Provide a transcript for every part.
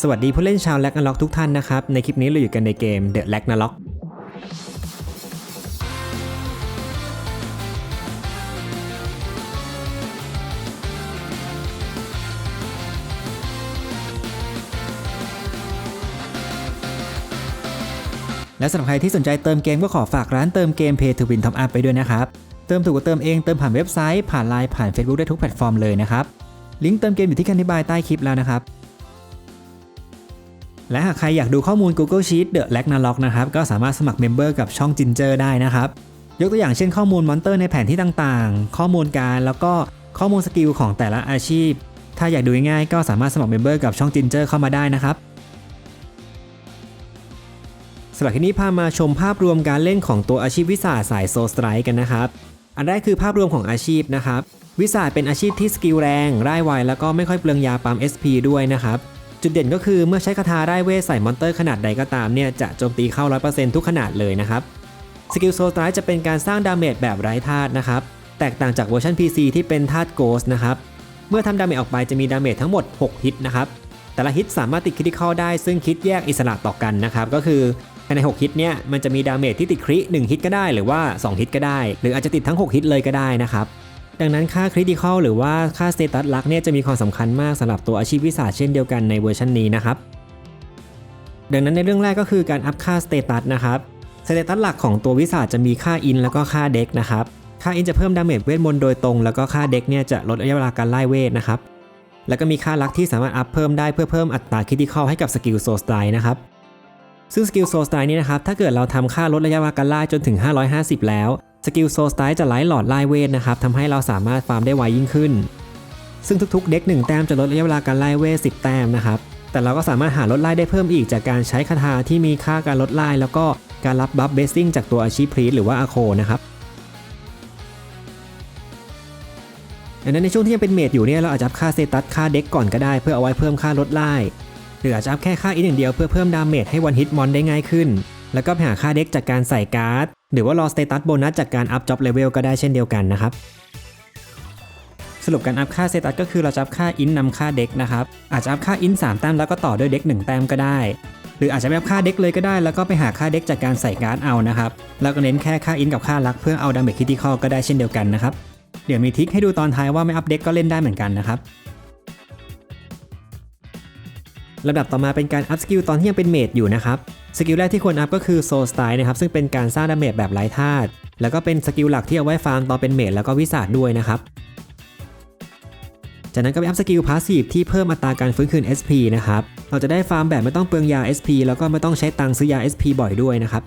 สวัสดีผู้เล่นชาวแล็กนาล็อกทุกท่านนะครับ ในคลิปนี้เราอยู่กันในเกม The l a g n a l o c และสำหรับใครที่สนใจเติมเกมก็ขอฝากร้านเติมเกม Pay to Win Top Up ไปด้วยนะครับ เติมถูกกว่าเติมเองเติมผ่านเว็บไซต์ผ่านไลน์ผ่าน Facebook ได้ทุกแพลตฟอร์มเลยนะครับ ลิงก์เติมเกมอยู่ที่คันอธิบายใต้คลิปแล้วนะครับ และหากใครอยากดูข้อมูล Google Sheets The l a g n a l o c นะครับก็สามารถสมัครเมมเบอร์กับช่อง Ginger ได้นะครับ ยกตัวอย่างเช่นข้อมูลมอนเตอร์ในแผนที่ต่างๆ ข้อมูลการแล้วก็ข้อมูลสกิลของแต่ละอาชีพ ถ้าอยากดูง่ายๆก็สามารถสมัครเมมเบอร์กับช่อง Ginger เข้ามาได้นะครับสำหรับที่นี้พามาชมภาพรวมการเล่นของตัวอาชีพวิสาสายโซสไตร์กันนะครับ อันแรกคือภาพรวมของอาชีพนะครับ วิสาเป็นอาชีพที่สกิลแรง ร่ายไวแล้วก็ไม่ค่อยเปลืองยาปั๊ม SP ด้วยนะครับ จุดเด่นก็คือเมื่อใช้คาถาได้เวทใส่มอนเตอร์ขนาดใดก็ตามเนี่ยจะโจมตีเข้า 100%ทุกขนาดเลยนะครับสกิลโซลไตร์จะเป็นการสร้างดาเมจแบบไร้ธาตุนะครับแตกต่างจากเวอร์ชัน PC ที่เป็นธาตุโกสนะครับเมื่อทำดาเมจออกไปจะมีดาเมจทั้งหมด 6 ฮิตนะครับแต่ละฮิตสามารถติดคริติคอลได้ซึ่งคิดแยกอิสระต่อกันนะครับก็คือภายใน 6 ฮิตเนี่ยมันจะมีดาเมจที่ติดคริ1ฮิตก็ได้หรือว่า 2 ฮิตก็ได้ หรืออาจจะติดทั้ง 6 ฮิตเลยก็ได้นะครับ ดังนั้นค่าคริติคอลหรือว่าค่าสเตตัสลักเนี่ยจะมีความสำคัญมากสำหรับตัวอาชีพวิสาเช่นเดียวกันในเวอร์ชันนี้นะครับ ดังนั้นในเรื่องแรกก็คือการอัพค่าสเตตัสนะครับสเตตัสหลักของตัววิสาจะมีค่าอินแล้วก็ค่าเด็กนะครับ ค่าอินจะเพิ่มดาเมจเวทมนต์โดยตรง แล้วก็ค่าเด็กเนี่ยจะลดระยะเวลาการไล่เวทนะครับ แล้วก็มีค่าลักที่สามารถอัพเพิ่มได้เพื่อเพิ่มอัตราคริติคอลให้กับสกิลโซสไตร์นะครับ ซึ่งสกิลโซสไตร์นี้นะครับ ถ้าเกิดเราทำค่าลดระยะเวลาการไล่จนถึง 550 แล้ว สกิลโซสไตร์จะไล่หลอดไล่เวทนะครับทำให้เราสามารถฟาร์มได้ไวยิ่งขึ้น ซึ่งทุกๆ เด็ก1แต้มจะลดระยะเวลาการไล่เวท10 แต้มนะครับแต่เราก็สามารถหาลดไล่ได้เพิ่มอีกจากการใช้คาถาที่มีค่าการลดไล่แล้วก็การรับบัฟเบสซิ่งจากตัวอาชีพพรีสหรือว่าอาโคนะครับดังนั้นในช่วงที่ยังเป็นเมดอยู่เนี่ยเราอาจจะอัพค่าสเตตัสค่าเด็กก่อนก็ได้เพื่อเอาไว้เพิ่มค่าลดไล่หรืออาจจะอัพแค่ค่าอินอย่างเดียวเพื่อเพิ่มดาเมจให้วันฮิตมอนได้ง่ายขึ้น แล้วก็หาค่าเด็กจากการใส่การ์ด หรือว่ารอสเตตัสโบนัสจากการอัพจ็อบเลเวลก็ได้เช่นเดียวกันนะครับสรุปการอัพค่าสเตตัสก็คือเราจะอัพค่าอินนำค่าเด็กนะครับอาจจะอัพค่าอิน3แต้มแล้วก็ต่อด้วยเด็ก1แต้มก็ได้ หรืออาจจะไม่อัพค่าเด็กเลยก็ได้ แล้วก็ไปหาค่าเด็กจากการใส่การ์ดเอานะครับแล้วก็เน้นแค่ค่าอินกับค่าลักเพื่อเอาดาเมจคิติคอก็ได้เช่นเดียวกันนะครับเดี๋ยวมีทิคให้ดูตอนท้ายว่าไม่อัพเด็กก็เล่นได้เหมือนกันนะครับลำดับต่อมาเป็นการอัพสกิลตอนที่ยังเป็นเมดอยู่นะครับ สกิลแรกที่ควรอัพก็คือโซสไตล์นะครับซึ่งเป็นการสร้างดาเมจแบบไร้ธาตุแล้วก็เป็นสกิลหลักที่เอาไว้ฟาร์มตอนเป็นเมดแล้วก็วิสาดด้วยนะครับจากนั้นก็ไปอัพสกิลพาสซีฟที่เพิ่มอัตราการฟื้นคืน SP นะครับเราจะได้ฟาร์มแบบไม่ต้องเปลืองยา SP แล้วก็ไม่ต้องใช้ตังซื้อยา SP บ่อยด้วยนะครับ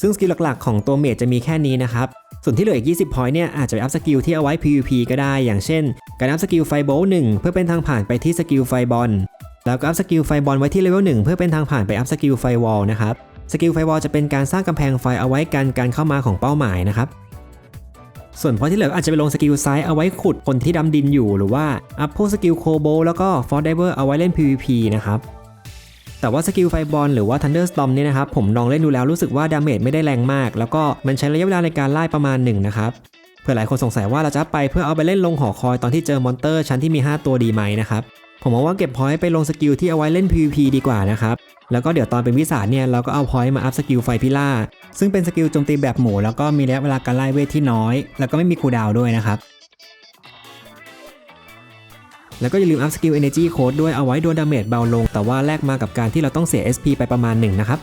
ซึ่งสกิลหลักๆของตัวเมจจะมีแค่นี้นะครับส่วนที่เหลืออีก 20 พอยต์เนี่ยอาจจะไปอัพสกิลที่เอาไว้ PVP ก็ได้ อย่างเช่น การอัพสกิลไฟโบลหนึ่งเพื่อเป็นทางผ่านไปที่สกิลไฟบอล แล้วก็อัพสกิลไฟบอลไว้ที่เลเวล1เพื่อเป็นทางผ่านไปอัพสกิลไฟวอลนะครับสกิลไฟวอลจะเป็นการสร้างกำแพงไฟเอาไว้กันการเข้ามาของเป้าหมายนะครับส่วนพอที่เหลืออาจจะไปลงสกิลไซด์เอาไว้ขุดคนที่ดำดินอยู่หรือว่าอัพพวกสกิลโคโบแล้วก็ฟอร์ดไดเวอร์เอาไว้เล่น PVP นะครับแต่ว่าสกิลไฟบอลหรือว่า Thunderstorm เนี่ยนะครับผมลองเล่นดูแล้วรู้สึกว่าดาเมจไม่ได้แรงมาก แล้วก็มันใช้ระยะเวลาในการไล่ประมาณหนึ่งนะครับเพื่อหลายคนสงสัยว่าเราจะไปเพื่อเอาไปเล่นลงหอคอยตอนที่เจอมอนเตอร์ชั้นที่มี 5 ตัวดีไหมนะครับ ผมมองว่าเก็บพอยต์ไปลงสกิลที่เอาไว้เล่น PVP ดีกว่านะครับ แล้วก็เดี๋ยวตอนเป็นวิสาเนี่ยเราก็เอาพอยต์มาอัพสกิลไฟพิล่า ซึ่งเป็นสกิลโจมตีแบบหมู่แล้วก็มีระยะเวลาการไล่เวทที่น้อย แล้วก็ไม่มีคูดาวด้วยนะครับ แล้วก็อย่าลืมอัพสกิล Energy Code ด้วยเอาไว้โดนดาเมจเบาลง แต่ว่าแลกมากับการที่เราต้องเสีย SP ไปประมาณหนึ่งนะครับ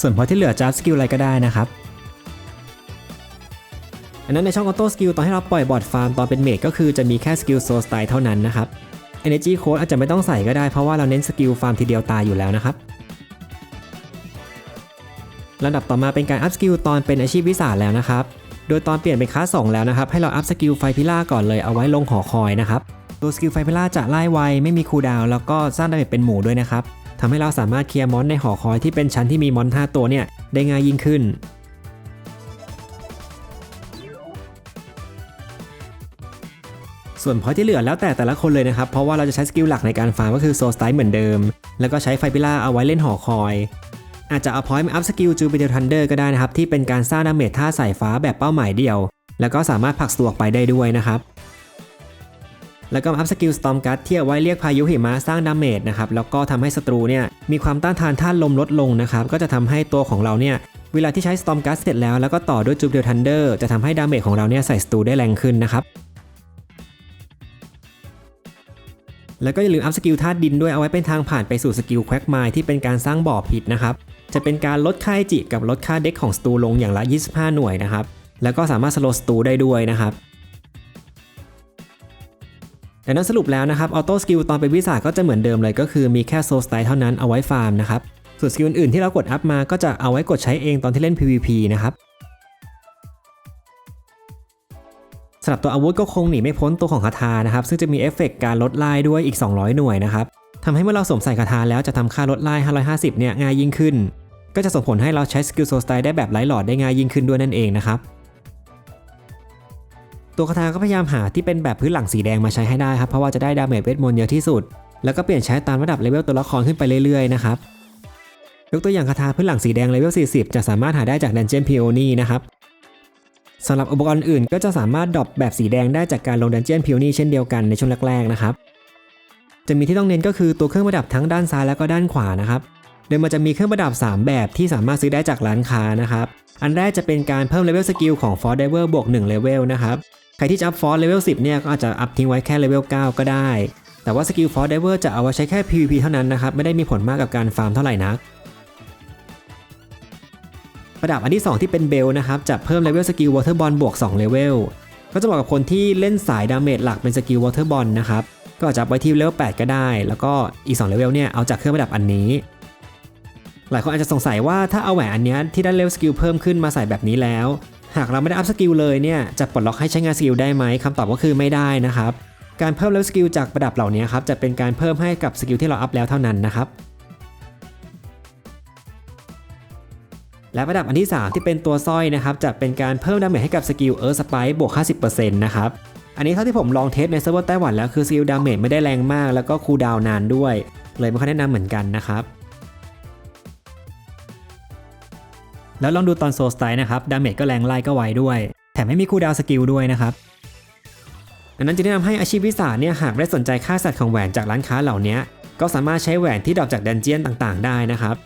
ส่วนพอที่เหลือจะอัพสกิลอะไรก็ได้นะครับ อันนั้นในช่องออโต้สกิลตอนที่เราปล่อยบอดฟาร์มตอนเป็นเมจก็คือจะมีแค่สกิลโซสไตล์เท่านั้นนะครับ Energy Code อาจจะไม่ต้องใส่ก็ได้เพราะว่าเราเน้นสกิลฟาร์มทีเดียวตายอยู่แล้วนะครับลำดับต่อมาเป็นการอัพสกิลตอนเป็นอาชีพวิสาแล้วนะครับ โดยตอนเปลี่ยนเป็นคลาส2แล้วนะครับ ให้เราอัพสกิลไฟพิล่าก่อนเลยเอาไว้ลงหอคอยนะครับ ตัวสกิลไฟพิล่าจะไล่ไวไม่มีคูดาวแล้วก็สร้างดาเมจเป็นหมู่ด้วยนะครับทำให้เราสามารถเคลียร์มอนในหอคอยที่เป็นชั้นที่มีมอน 5 ตัวเนี่ยได้ง่ายยิ่งขึ้น ส่วนพอยที่เหลือแล้วแต่แต่ละคนเลยนะครับ เพราะว่าเราจะใช้สกิลหลักในการฟาร์มก็คือโซสไตล์เหมือนเดิม แล้วก็ใช้ไฟพิล่าเอาไว้เล่นหอคอย อาจจะเอาพอยต์มาอัพสกิลจูปิเตอร์ทันเดอร์ก็ได้นะครับ ที่เป็นการสร้างดาเมจท่าสายฟ้าแบบเป้าหมายเดียว แล้วก็สามารถผลักตัวออกไปได้ด้วยนะครับแล้วก็อัพสกิลสตอมการ์ดที่เอาไว้เรียกพายุหิมะสร้างดาเมจนะครับแล้วก็ทำให้ศัตรูเนี่ยมีความต้านทานท่านลมลดลงนะครับก็จะทำให้ตัวของเราเนี่ยเวลาที่ใช้สตอมการ์ดเสร็จแล้วแล้วก็ต่อด้วยจูเดียทันเดอร์จะทำให้ดาเมจของเราเนี่ยใส่ศัตรูได้แรงขึ้นนะครับ แล้วก็อย่าลืมอัพสกิลธาตุดินด้วยเอาไว้เป็นทางผ่านไปสู่สกิลแควกไมที่เป็นการสร้างบ่อพิษนะครับ จะเป็นการลดค่าจิกับลดค่าเด็กของสตูลงอย่างละ 25 หน่วยนะครับ แล้วก็สามารถสโลสตูได้ด้วยนะครับดังนั้นสรุปแล้วนะครับออโต้สกิลตอนเป็นวิสาก็จะเหมือนเดิมเลยก็คือมีแค่โซสไตล์เท่านั้นเอาไว้ฟาร์มนะครับส่วนสกิลอื่นที่เรากดอัพมาก็จะเอาไว้กดใช้เองตอนที่เล่น PVP นะครับ สำหรับตัวอาวุธก็คงหนีไม่พ้นตัวของคาถานะครับ ซึ่งจะมีเอฟเฟกการลดไล่ด้วยอีก 200 หน่วยนะครับทำให้เมื่อเราสวมใส่คาถาแล้วจะทำค่าลดไล่550 เนี่ยง่ายยิ่งขึ้น ก็จะส่งผลให้เราใช้สกิลโซสไตล์ได้แบบไร้หลอดได้ง่ายยิ่งขึ้นด้วยนั่นเองนะครับ ตัวคาถาก็พยายามหาที่เป็นแบบพื้นหลังสีแดงมาใช้ให้ได้ครับ เพราะว่าจะได้ดาเมจเวทมนต์เยอะที่สุด แล้วก็เปลี่ยนใช้ตามระดับเลเวลตัวละครขึ้นไปเรื่อยๆนะครับยกตัวอย่างคาถาพื้นหลังสีแดงเลเวล40 จะสามารถหาได้จากดันเจียนพิโอนี่นะครับ สำหรับอุปกรณ์อื่นก็จะสามารถดรอปแบบสีแดงได้จากการลงดันเจียนพิโอนี่เช่นเดียวกันในช่วงแรกๆนะครับ จะมีที่ต้องเน้นก็คือตัวเครื่องประดับทั้งด้านซ้ายแล้วก็ด้านขวานะครับโดยมันจะมีเครื่องประดับ 3 แบบที่สามารถซื้อได้จากร้านค้านะครับ อันแรกจะเป็นการเพิ่มเลเวลสกิลของ Force Diver บวก1เลเวลนะครับ ใครที่จะอัพ Force เลเวล10เนี่ยก็อาจจะอัพทิ้งไว้แค่เลเวล9ก็ได้ แต่ว่าสกิล Force Diver จะเอาไว้ใช้แค่ PVP เท่านั้นนะครับ ไม่ได้มีผลมากกับการฟาร์มเท่าไหร่นัก ประดับอันที่ 2 ที่เป็นเบลนะครับจะเพิ่มเลเวลสกิล Water Bond บวก2เลเวลก็จะเหมาะกับคนที่เล่นสายดาเมจหลักเป็นสกิล Water Bond นะครับก็อาจจะไว้ที่เลเวล8ก็ได้ แล้วก็อีก2เลเวลเนี่ยเอาจากเครื่องประดับอันนี้ หลายคนอาจจะสงสัยว่าถ้าเอาแหวนอันนี้ที่ได้เลเวลสกิลเพิ่มขึ้นมาใส่แบบนี้แล้ว หากเราไม่ได้อัพสกิลเลยเนี่ยจะปลดล็อกให้ใช้งานสกิลได้ไหมคำตอบก็คือไม่ได้นะครับการเพิ่มเลเวลสกิลจากประดับเหล่านี้ครับจะเป็นการเพิ่มให้กับสกิลที่เราอัพแล้วเท่านั้นนะครับ และระดับอันที่ 3 ที่เป็นตัวสร้อยนะครับจะเป็นการเพิ่มดาเมจให้กับสกิลเอิร์ธสไปร์บวก 50%นะครับอันนี้เท่าที่ผมลองเทสในเซิร์ฟเวอร์ไต้หวันแล้วคือสกิลดาเมจไม่ได้แรงมาก แล้วก็คูลดาวน์นานด้วย เลยไม่ค่อยแนะนำเหมือนกันนะครับแล้วลองดูตอนโซสไตล์นะครับดาเมจก็แรงไล่ก็ไวด้วย แถมไม่มีคูลดาวน์สกิลด้วยนะครับดังนั้นจะแนะนำให้อาชีพวิสาเนี่ยหากได้สนใจค่าสัตว์ของแหวนจากร้านค้าเหล่านี้ก็สามารถใช้แหวนที่ดรอปจากดันเจียนต่างๆ ได้นะครับ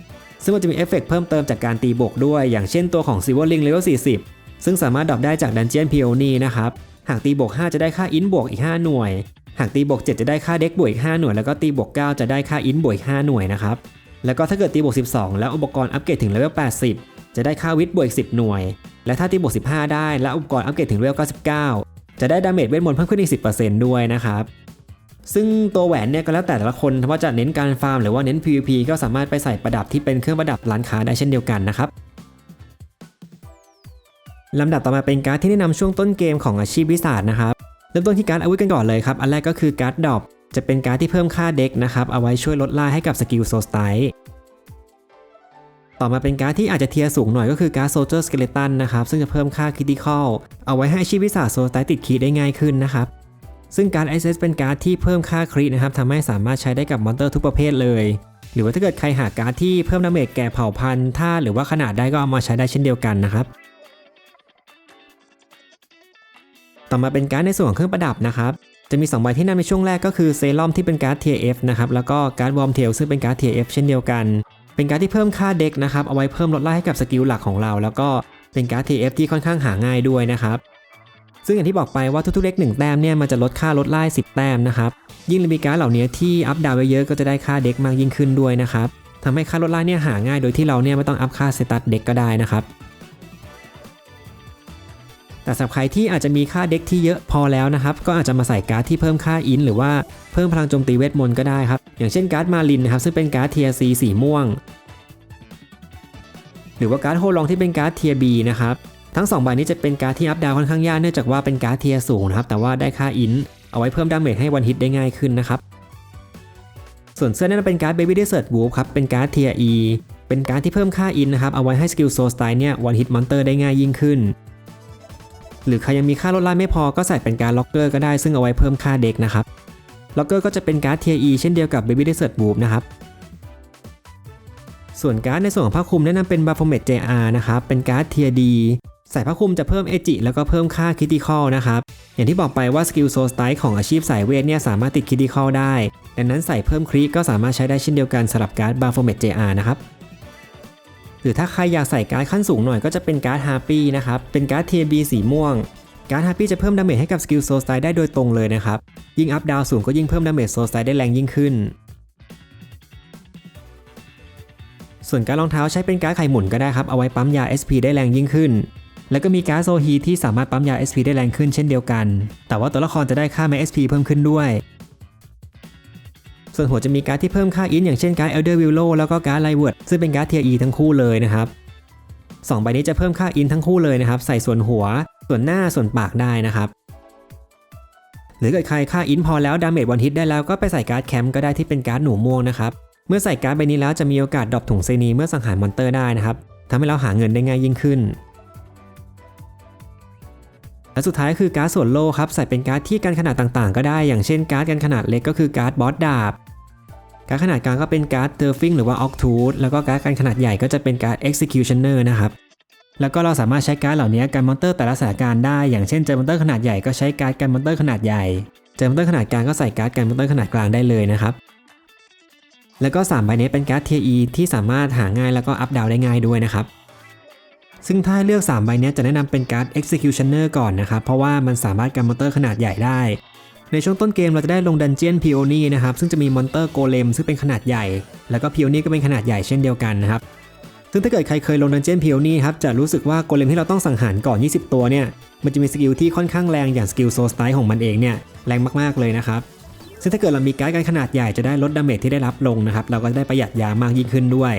ซึ่งมันจะมีเอฟเฟกต์เพิ่มเติมจากการตีบวกด้วย อย่างเช่นตัวของ Silver Ring Level 40 ซึ่งสามารถดรอปได้จากดันเจียนพิโอนีนะครับ หากตีบวก 5 จะได้ค่าอินบวกอีก 5 หน่วย หากตีบวก 7 จะได้ค่าเด็กบวกอีก 5 หน่วย แล้วก็ตีบวก 9 จะได้ค่าอินบวกอีก 5 หน่วยนะครับ แล้วก็ถ้าเกิดตีบวก 12 แล้วอุปกรณ์อัปเกรดถึงเลเวล 80 จะได้ค่าวิทบวกอีก 10 หน่วย และถ้าตีบวก 15 ได้ และอุปกรณ์อัปเกรดถึงเลเวล 99 จะได้ดาเมจเวทมนต์เพิ่มขึ้นอีก 10%ด้วยนะครับ ซึ่งตัวแหวนเนี่ยก็แล้วแต่แต่ละคนว่าจะเน้นการฟาร์มหรือว่าเน้น PVP ก็สามารถไปใส่ประดับที่เป็นเครื่องประดับร้านค้าได้เช่นเดียวกันนะครับลำดับต่อมาเป็นการ์ดที่แนะนำช่วงต้นเกมของอาชีพวิสาดนะครับเริ่มต้นที่การ์ดอาวุธกันก่อนเลยครับอันแรกก็คือการ์ดดอปจะเป็นการ์ดที่เพิ่มค่าเด็กนะครับเอาไว้ช่วยลดล่าให้กับสกิลโซสไตล์ต่อมาเป็นการ์ดที่อาจจะเทียร์สูงหน่อยก็คือการ์ดโซเจอร์สเกเลตันนะครับซึ่งจะเพิ่มค่าคริติคอลเอาไว้ให้อาชีพวิสาดโซสไตล์ติดคีได้ง่ายขึ้นนะครับ ซึ่งการ SS เป็นการ์ดที่เพิ่มค่าครินะครับทำให้สามารถใช้ได้กับมอนเตอร์ทุกประเภทเลย หรือว่าถ้าเกิดใครหาการ์ดที่เพิ่มดาเมจแก่เผ่าพันธุ์ท่าหรือว่าขนาดได้ก็เอามาใช้ได้เช่นเดียวกันนะครับต่อมาเป็นการ์ดในส่วนของเครื่องประดับนะครับจะมี2ใบที่นำในช่วงแรกก็คือเซรั่มที่เป็นการ์ด Tier F นะครับแล้วก็การ์ดวอร์มเทลซึ่งเป็นการ์ด Tier F เช่นเดียวกัน เป็นการ์ดที่เพิ่มค่าเด็กนะครับเอาไว้เพิ่มลดไล่ให้กับสกิลหลักของเรา แล้วก็เป็นการ์ด Tier F ที่ค่อนข้างหาง่ายด้วยนะครับ ซึ่งอย่างที่บอกไปว่าทุกๆเล็ก1แต้มเนี่ยมันจะลดค่าลดไล่10 แต้มนะครับ ยิ่งมีการ์ดเหล่านี้ที่อัพดาวเยอะๆก็จะได้ค่าเด็กมากยิ่งขึ้นด้วยนะครับทำให้ค่าลดไล่เนี่ยหาง่ายโดยที่เราเนี่ยไม่ต้องอัพค่าสเตตัสเด็กก็ได้นะครับแต่สำหรับใครที่อาจจะมีค่าเด็กที่เยอะพอแล้วนะครับ ก็อาจจะมาใส่การ์ดที่เพิ่มค่าอินหรือว่าเพิ่มพลังโจมตีเวทมนต์ก็ได้ครับ อย่างเช่นการ์ดมาลินนะครับซึ่งเป็นการ์ดเทียร์ซีสีม่วง หรือว่าการ์ดโฮลองที่เป็นการ์ดเทียร์บีนะครับ ทั้ง2ใบนี้จะเป็นการ์ดที่อัพดาวค่อนข้างยากเนื่องจากว่าเป็นการ์ดเทียสูงนะครับแต่ว่าได้ค่าอินเอาไว้เพิ่มดาเมจให้วันฮิตได้ง่ายขึ้นนะครับส่วนเสื้อนั้นเป็นการ์ด Baby Desert Wolf ครับ เป็นการ์ดเทียร์ E เป็นการ์ดที่เพิ่มค่าอินนะครับ เอาไว้ให้สกิลโซสไตล์เนี่ยวันฮิตมอนเตอร์ได้ง่ายยิ่งขึ้น หรือใครยังมีค่าลดล่ไม่พอก็ใส่เป็นการล็อกเกอร์ก็ได้ซึ่งเอาไว้เพิ่มค่าเด็กนะครับ ล็อกเกอร์ก็จะเป็นการ์ดเทียร์ E เช่นเดียวกับ Baby Desert Wolf นะครับ ส่วนการ์ดในส่วนของผ้าคลุมแนะนำเป็น Baphomet JR นะครับ เป็นการ์ดเทีย ร์ D ใส่ผ้าคลุมจะเพิ่มเอจิแล้วก็เพิ่มค่าคริติคอลนะครับ อย่างที่บอกไปว่าสกิลโซสไตล์ของอาชีพสายเวทเนี่ยสามารถติดคิด i ค a l ได้ ดังนั้นใส่เพิ่มคริก็สามารถใช้ได้เช่นเดียวกันสำหรับการ์ดบา p โฟเมต JR นะครับ หรือถ้าใครอยากใส่การ์ดขั้นสูงหน่อยก็จะเป็นการ์ดฮาร์ปี้นะครับ เป็นการ์ด TB สีม่วง การ์ดฮาร์ปี้จะเพิ่มดาเมจให้กับสกิลโซสไตล์ได้โดยตรงเลยนะครับ ยิ่งอัพดาวสูงก็ยิ่งเพิ่มดาเมจโซสไตล์ได้แรงยิ่งขึ้นส่วนการรองเท้าใช้เป็นการดไข่หมุนก็ได้ครับ เอาไว้ปั๊มยา SP ได้แรงยิ่งขึ้น แล้วก็มีการดโซฮีที่สามารถปั๊มยา SP ได้แรงขึ้นเช่นเดียวกัน แต่ว่าตัวละครจะได้ค่าแม็ SP เพิ่มขึ้นด้วย ส่วนหัวจะมีการดที่เพิ่มค่าอินอย่างเช่นการ์ด Elder Willow แล้วก็การ์ด Lightword ซึ่งเป็นการ์ดเทียร์ E ทั้งคู่เลยนะครับสองใบนี้จะเพิ่มค่าอินทั้งคู่เลยนะครับ ใส่ส่วนหัว ส่วนหน้าส่วนปากได้นะครับ หรือเกิดใครค่าอินพอแล้วดาเมจวันฮิตได้แล้วก็ไปใส่การ์ดแคมป์ก็ได้ที่เป็นการ์ดหนูม่วงนะครับเมื่อใส่การ์ดใบนี้แล้วจะมีโอกาสดรอปถุงเซนีเมื่อสังหารมอนเตอร์ได้นะครับทำให้เราหาเงินได้ง่ายยิ่งขึ้น และสุดท้ายคือการ์ดส่วนโลครับใส่เป็นการ์ดที่กันขนาดต่างๆ ก็ได้ อย่างเช่นการ์ดกันขนาดเล็กก็คือการ์ดบอสดาบการ์ดขนาดกลางก็เป็นการ์ดเทอร์ฟิงหรือว่าออกทูธแล้วก็การ์ดกันขนาดใหญ่ก็จะเป็นการ์ด Executioner นเนอร์นะครับแล้วก็เราสามารถใช้การ์ดเหล่านี้กันมอนเตอร์แต่ละสถานการณ์ได้อย่างเช่นเจอมอนเตอร์ขนาดใหญ่ก็ใช้การ์ดกันมอนเตอร์ขนาดใหญ่เจอมอนเตอร์ขนาดกลางก็ใส่การ์ดกันมอนเตอร์ขนาดกลางได้เลยนะครับแล้วก็3ใบนี้เป็นการ์ดเทียอีที่สามารถหาง่ายแล้วก็อัพดาวได้ง่ายด้วยนะครับ ซึ่งถ้าเลือก 3 ใบนี้จะแนะนำเป็นการ์ด Executioner ก่อนนะครับ เพราะว่ามันสามารถกันมอนเตอร์ขนาดใหญ่ได้ ในช่วงต้นเกมเราจะได้ลงดันเจียนพิโอนีนะครับ ซึ่งจะมีมอนเตอร์โกเลมซึ่งเป็นขนาดใหญ่ แล้วก็พิโอนีก็เป็นขนาดใหญ่เช่นเดียวกันนะครับ ซึ่งถ้าเกิดใครเคยลงดันเจียนพิโอนีครับ จะรู้สึกว่าโกเลมที่เราต้องสังหารก่อน 20 ตัวเนี่ย มันจะมีสกิลที่ค่อนข้างแรงอย่างสกิลโซสไตล์ของมันเองเนี่ยแรงมากๆเลยนะครับ ซึ่งถ้าเกิดเรามีการ์ดกันขนาดใหญ่จะได้ลดดาเมจที่ได้รับลงนะครับ เราก็ได้ประหยัดยามากยิ่งขึ้นด้วย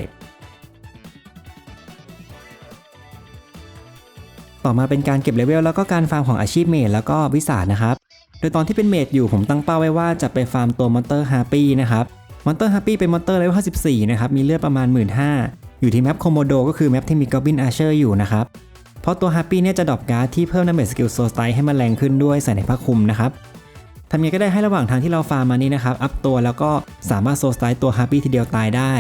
ต่อมาเป็นการเก็บเลเวลแล้วก็การฟาร์มของอาชีพเมดแล้วก็วิสานะครับ โดยตอนที่เป็นเมดอยู่ผมตั้งเป้าไว้ว่าจะไปฟาร์มตัวมอนเตอร์ฮาร์ปี้นะครับมอนเตอร์ฮาร์ปี้เป็นมอนเตอร์เลเวล54นะครับ มีเลือดประมาณ 15,000อยู่ที่แมปโคโมโดก็คือแมปที่มีกอบบินอาเชอร์อยู่นะครับ เพราะตัวฮาร์ปี้เนี่ยจะดรอปการ์ดที่เพิ่มดาเมจสกิลโซสไตให้มันแรงขึ้นด้วยใส่ในผ้าคลุมนะครับทำยังไงก็ได้ให้ระหว่างทางที่เราฟาร์มมานี้นะครับอัพตัวแล้วก็สามารถโซสไตล์ตัวฮาร์ปี้ทีเดียวตายได้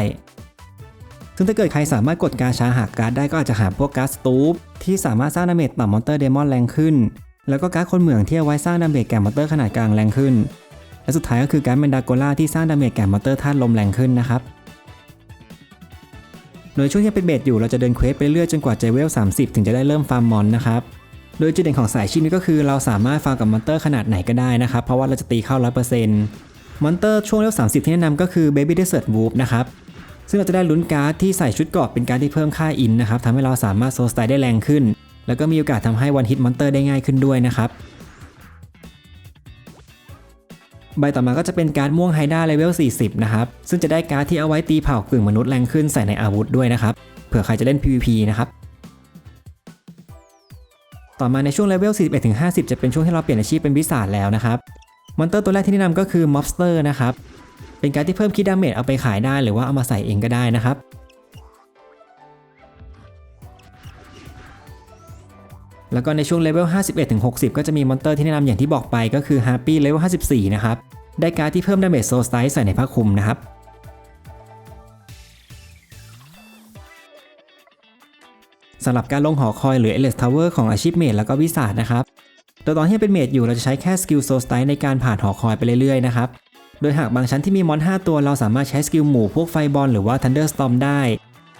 ซึ่งถ้าเกิดใครสามารถกดการช้าหักการ์ดได้ก็อาจจะหาพวกการ์ดสตูป ที่สามารถสร้างดาเมจต่อมอนเตอร์เดมอนแรงขึ้น แล้วก็การ์ดคนเหมืองที่เอาไว้สร้างดาเมจแก่มอนเตอร์ขนาดกลางแรงขึ้น และสุดท้ายก็คือการ์ดเมนดาโกล่าที่สร้างดาเมจแก่มอนเตอร์ธาตุลมแรงขึ้นนะครับโดยช่วงที่เป็นเบสอยู่เราจะเดินเควสไปเรื่อยจนกว่าเจเวล 30 ถึงจะได้เริ่มฟาร์มมอนนะครับ โดยจุดเด่นของสายชินนี้ก็คือเราสามารถฟาร์มกับมอนเตอร์ขนาดไหนก็ได้นะครับ เพราะว่าเราจะตีเข้า 100%มอนเตอร์ช่วงเลเวล 30 ที่แนะนำก็คือ Baby Desert Wolf นะครับ ซึ่งเราจะได้ลุ้นการ์ดที่ใส่ชุดเกราะเป็นการดที่เพิ่มค่าอินนะครับทำให้เราสามารถโซสไตล์ได้แรงขึ้น แล้วก็มีโอกาสทำให้วันฮิตมอนเตอร์ได้ง่ายขึ้นด้วยนะครับใบต่อมาก็จะเป็นการ์ดม่วงไฮด้าเลเวล 40 นะครับ ซึ่งจะได้การ์ดที่เอาไว้ตีเผ่ากึ่งมนุษย์แรงขึ้นใส่ในอาวุธด้วยนะครับ เผื่อใครจะเล่น PVP นะครับ ต่อมาในช่วงเลเวล 41-50 จะเป็นช่วงที่เราเปลี่ยนอาชีพเป็นวิสาจแล้วนะครับ มอนเตอร์ตัวแรกที่แนะนำก็คือ Mobster นะครับ เป็นการที่เพิ่มคิดดาเมจเอาไปขายได้หรือว่าเอามาใส่เองก็ได้นะครับแล้วก็ในช่วงเลเวล 51-60 ก็จะมีมอนเตอร์ที่แนะนำอย่างที่บอกไปก็คือ Happy เลเวล 54 นะครับ ได้การ์ดที่เพิ่มดาเมจโซสไตล์ใส่ในผ้าคลุมนะครับ สำหรับการลงหอคอยหรือ e l e s Tower ของอาชีพเมดแล้วก็วิสาดนะครับ โดยตอนที่เป็นเมดอยู่เราจะใช้แค่สกิลโซสไตล์ในการผ่านหอคอยไปเรื่อยๆนะครับ โดยหากบางชั้นที่มีมอน 5 ตัวเราสามารถใช้สกิลหมู่พวกไฟบอลหรือว่า Thunderstorm ได้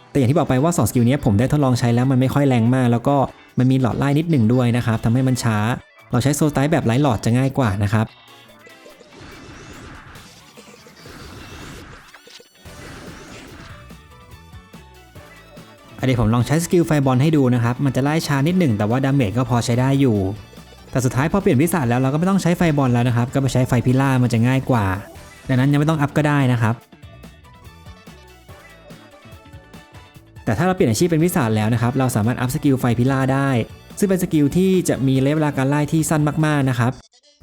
แต่อย่างที่บอกไปว่า 2 สกิลนี้ผมได้ทดลองใช้แล้วมันไม่ค่อยแรงมาก แล้วก็มันมีหลอดไล่นิดหนึ่งด้วยนะครับทำให้มันช้า เราใช้โซสไตล์แบบไร้หลอดจะง่ายกว่านะครับอะเดี๋ยวผมลองใช้สกิลไฟบอลให้ดูนะครับ มันจะไล่ช้านิดหนึ่งแต่ว่าดาเมจก็พอใช้ได้อยู่ แต่สุดท้ายพอเปลี่ยนวิสัทแล้วเราก็ไม่ต้องใช้ไฟบอลแล้วนะครับก็ไปใช้ไฟพิล่ามันจะง่ายกว่า ดังนั้นยังไม่ต้องอัพก็ได้นะครับแต่ถ้าเราเปลี่ยนอาชีพเป็นวิสัทแล้วนะครับ เราสามารถอัพสกิลไฟพิล่าได้ ซึ่งเป็นสกิลที่จะมีระยะเวลาการไล่ที่สั้นมากๆนะครับ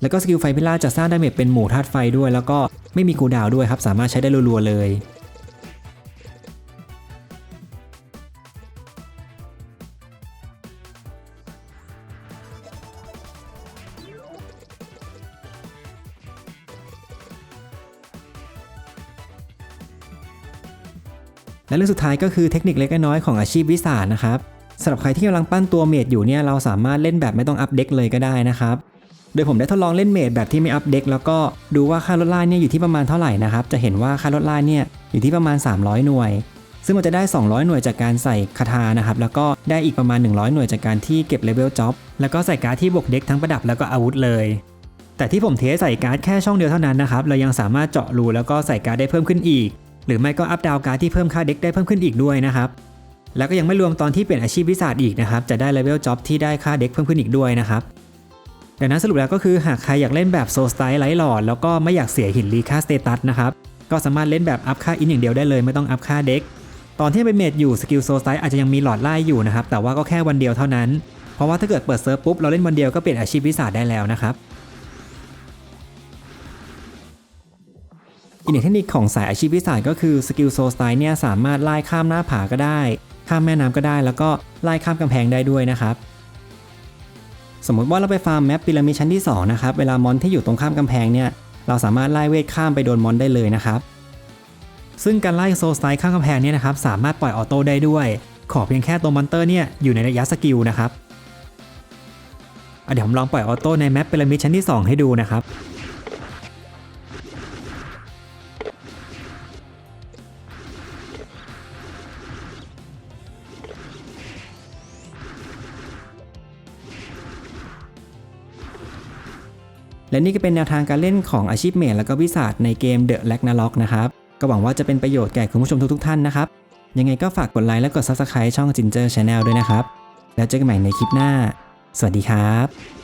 แล้วก็สกิลไฟพิล่าจะสร้างดาเมจเป็นหมู่ธาตุไฟด้วย แล้วก็ไม่มีคูดาวด้วยครับ สามารถใช้ได้รัวๆเลย และเรื่องสุดท้ายก็คือเทคนิคเล็กน้อยของอาชีพวิสานะครับสำหรับใครที่กำลังปั้นตัวเมดอยู่เนี่ยเราสามารถเล่นแบบไม่ต้องอัพเด็กเลยก็ได้นะครับโดยผมได้ทดลองเล่นเมดแบบที่ไม่อัปเด็กแล้วก็ดูว่าค่าลดไล่เนี่ยอยู่ที่ประมาณเท่าไหร่นะครับจะเห็นว่าค่าลดไล่เนี่ยอยู่ที่ประมาณ 300 หน่วย ซึ่งมันจะได้ 200 หน่วยจากการใส่คาถานะครับแล้วก็ได้อีกประมาณ 100 หน่วยจากการที่เก็บเลเวลจ็อบแล้วก็ใส่การ์ดที่บวกเด็กทั้งประดับแล้วก็อาวุธเลยแต่ที่ผมเทสใส่การ์ดแค่ช่องเดียวเท่านั้นนะครับ เรายังสามารถเจาะรูแล้วก็ใส่การ์ดได้เพิ่มขึ้นอีก หรือไม่ก็อัพดาวการ์ดที่เพิ่มค่าเด็กได้เพิ่มขึ้นอีกด้วยนะครับ แล้วก็ยังไม่รวมตอนที่เปลี่ยนอาชีพวิสาดอีกนะครับ จะได้เลเวลจ็อบที่ได้ค่าเด็กเพิ่มขึ้นอีกด้วยนะครับดังนั้นสรุปแล้วก็คือหากใครอยากเล่นแบบโซสไตล์ไลท์หลอดแล้วก็ไม่อยากเสียหินรีค่าสเตตัสนะครับ ก็สามารถเล่นแบบอัพค่าอินอย่างเดียวได้เลยไม่ต้องอัพค่าเด็กตอนที่เป็นเมดอยู่สกิลโซสไตล์อาจจะยังมีหลอดไล่อยู่นะครับแต่ว่าก็แค่วันเดียวเท่านั้น เพราะว่าถ้าเกิดเปิดเซิร์ฟปุ๊บเราเล่นวันเดียวก็เปลี่ยนอาชีพวิสาได้แล้วนะครับ อีกหนึ่งเทคนิคของสายอาชีพวิสาดก็คือสกิลโซสไตล์เนี่ยสามารถไล่ข้ามหน้าผาก็ได้ ข้ามแม่น้ำก็ได้ แล้วก็ไล่ข้ามกำแพงได้ด้วยนะครับสมมติว่าเราไปฟาร์มแมปพีระมิดชั้นที่2นะครับ เวลามอนที่อยู่ตรงข้ามกำแพงเนี่ย เราสามารถไล่เวทข้ามไปโดนมอนได้เลยนะครับ ซึ่งการไล่โซสไตล์ข้ามกำแพงเนี่ยนะครับ สามารถปล่อยออโต้ได้ด้วย ขอเพียงแค่ตัวมอนเตอร์เนี่ยอยู่ในระยะสกิลนะครับเดี๋ยวผมลองปล่อยออโต้ในแมปพีระมิดชั้นที่ 2 ให้ดูนะครับ และนี่ก็เป็นแนวทางการเล่นของอาชีพเมดแล้วก็วิสาดในเกม The l a g n a r o k นะครับ ก็หวังว่าจะเป็นประโยชน์แก่คุณผู้ชมทุกๆท่านนะครับ ยังไงก็ฝากกดไลค์และกด Subscribe ช่อง Ginger Channel ด้วยนะครับ แล้วเจอกันใหม่ในคลิปหน้า สวัสดีครับ